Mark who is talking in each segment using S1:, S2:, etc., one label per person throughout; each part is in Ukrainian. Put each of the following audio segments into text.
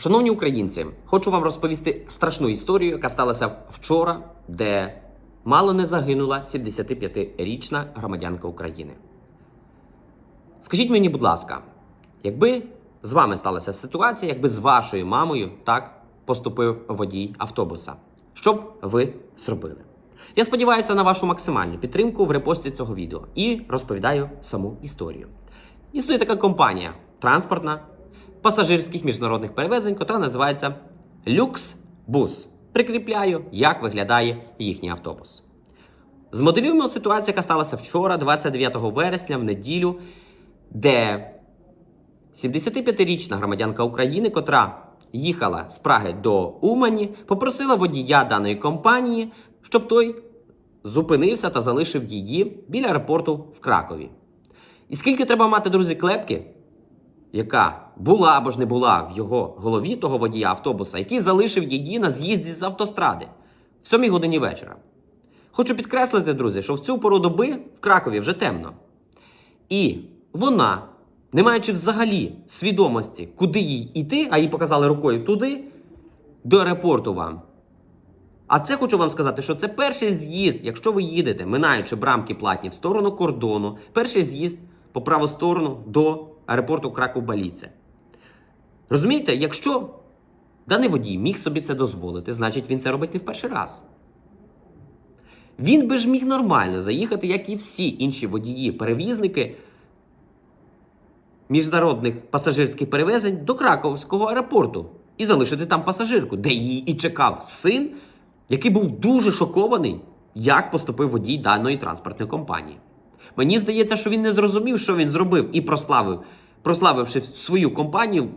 S1: Шановні українці, хочу вам розповісти страшну історію, яка сталася вчора, де мало не загинула 75-річна громадянка України. Скажіть мені, будь ласка, якби з вами сталася ситуація, якби з вашою мамою так поступив водій автобуса, що б ви зробили? Я сподіваюся на вашу максимальну підтримку в репості цього відео і розповідаю саму історію. Існує така компанія транспортна пасажирських міжнародних перевезень, котра називається Люксбус. Прикріпляю, як виглядає їхній автобус. Змоделюємо ситуацію, яка сталася вчора, 29 вересня, в неділю, де 75-річна громадянка України, котра їхала з Праги до Умані, попросила водія даної компанії, щоб той зупинився та залишив її біля аеропорту в Кракові. І скільки треба мати, друзі, клепки, яка була або ж не була в його голові того водія автобуса, який залишив її на з'їзді з автостради в 7 годині вечора. Хочу підкреслити, друзі, що в цю пору доби в Кракові вже темно. І вона, не маючи взагалі свідомості, куди їй йти, а їй показали рукою туди, до аеропорту вам. А це хочу вам сказати, що це перший з'їзд, якщо ви їдете, минаючи брамки платні в сторону кордону, перший з'їзд по праву сторону до аеропорту Краков-Баліце. Розумієте, якщо даний водій міг собі це дозволити, значить він це робить не в перший раз. Він би ж міг нормально заїхати, як і всі інші водії-перевізники міжнародних пасажирських перевезень до Краковського аеропорту і залишити там пасажирку, де її і чекав син, який був дуже шокований, як поступив водій даної транспортної компанії. Мені здається, що він не зрозумів, що він зробив, і прославив, прославивши свою компанію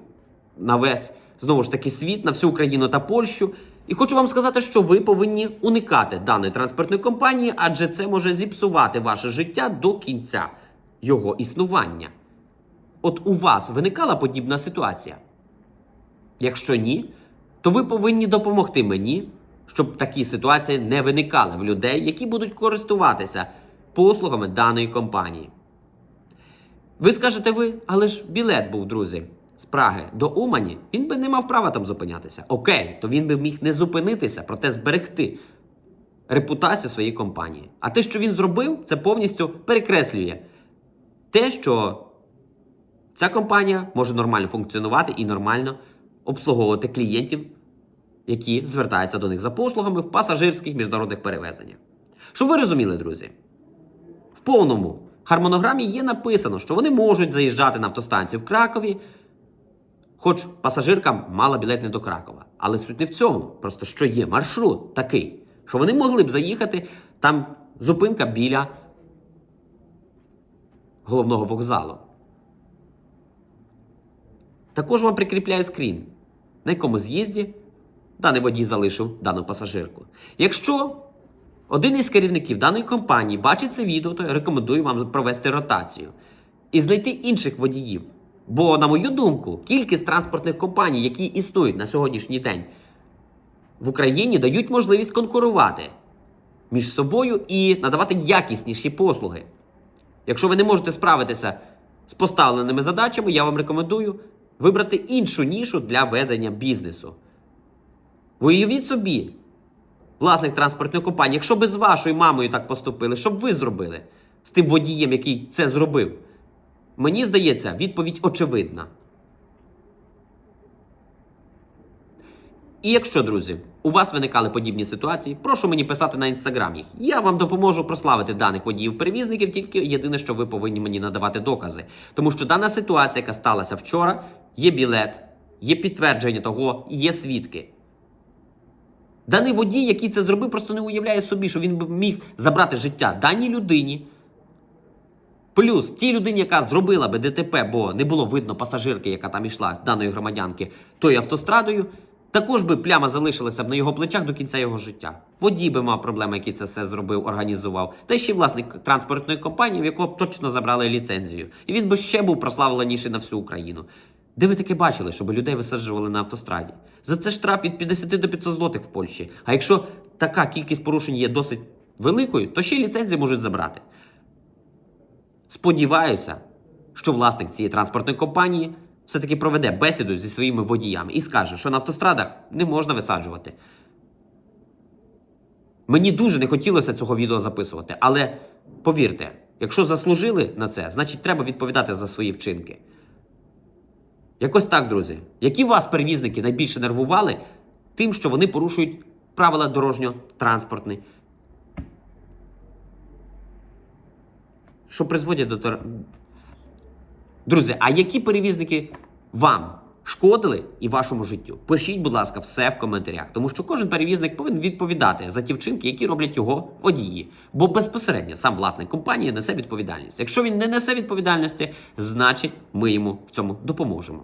S1: на весь знову ж таки світ, на всю Україну та Польщу. І хочу вам сказати, що ви повинні уникати даної транспортної компанії, адже це може зіпсувати ваше життя до кінця його існування. От у вас виникала подібна ситуація? Якщо ні, то ви повинні допомогти мені, щоб такі ситуації не виникали в людей, які будуть користуватися послугами даної компанії. Ви скажете ви, але ж білет був, друзі, з Праги до Умані, він би не мав права там зупинятися. Окей, то він би міг не зупинитися, проте зберегти репутацію своєї компанії. А те, що він зробив, це повністю перекреслює те, що ця компанія може нормально функціонувати і нормально обслуговувати клієнтів, які звертаються до них за послугами в пасажирських міжнародних перевезеннях. Щоб ви розуміли, друзі, в повному хармонограмі є написано, що вони можуть заїжджати на автостанцію в Кракові, хоч пасажирка мала білет не до Кракова. Але суть не в цьому. Просто що є маршрут такий, що вони могли б заїхати, там зупинка біля головного вокзалу. Також вам прикріпляю скрін, на якому з'їзді даний водій залишив дану пасажирку. Якщо один із керівників даної компанії бачить це відео, то я рекомендую вам провести ротацію і знайти інших водіїв. Бо, на мою думку, кількість транспортних компаній, які існують на сьогоднішній день в Україні, дають можливість конкурувати між собою і надавати якісніші послуги. Якщо ви не можете справитися з поставленими задачами, я вам рекомендую вибрати іншу нішу для ведення бізнесу. Ви уявіть собі, власник транспортної компанії, якщо би з вашою мамою так поступили, що б ви зробили з тим водієм, який це зробив? Мені здається, відповідь очевидна. І якщо, друзі, у вас виникали подібні ситуації, прошу мені писати на інстаграм їх. Я вам допоможу прославити даних водіїв-перевізників, тільки єдине, що ви повинні мені надавати докази. Тому що дана ситуація, яка сталася вчора, є білет, є підтвердження того, є свідки. Даний водій, який це зробив, просто не уявляє собі, що він би міг забрати життя даній людині. Плюс тій людині, яка зробила би ДТП, бо не було видно пасажирки, яка там йшла даної громадянки, тою автострадою, також би пляма залишилася б на його плечах до кінця його життя. Водій би мав проблеми, який це все зробив, організував. Та ще й власник транспортної компанії, в якого б точно забрали ліцензію. І він би ще був прославленіший на всю Україну. Де ви таке бачили, щоб людей висаджували на автостраді? За це штраф від 50 до 500 злотих в Польщі. А якщо така кількість порушень є досить великою, то ще й ліцензії можуть забрати. Сподіваюся, що власник цієї транспортної компанії все-таки проведе бесіду зі своїми водіями і скаже, що на автострадах не можна висаджувати. Мені дуже не хотілося цього відео записувати, але повірте, якщо заслужили на це, значить треба відповідати за свої вчинки. Якось так, друзі. Які вас перевізники найбільше нервували тим, що вони порушують правила дорожньо-транспортні, що призводять до. Друзі, а які перевізники вам шкодили і вашому життю? Пишіть, будь ласка, все в коментарях, тому що кожен перевізник повинен відповідати за ті вчинки, які роблять його водії. Бо безпосередньо сам власник компанії несе відповідальність. Якщо він не несе відповідальності, значить ми йому в цьому допоможемо.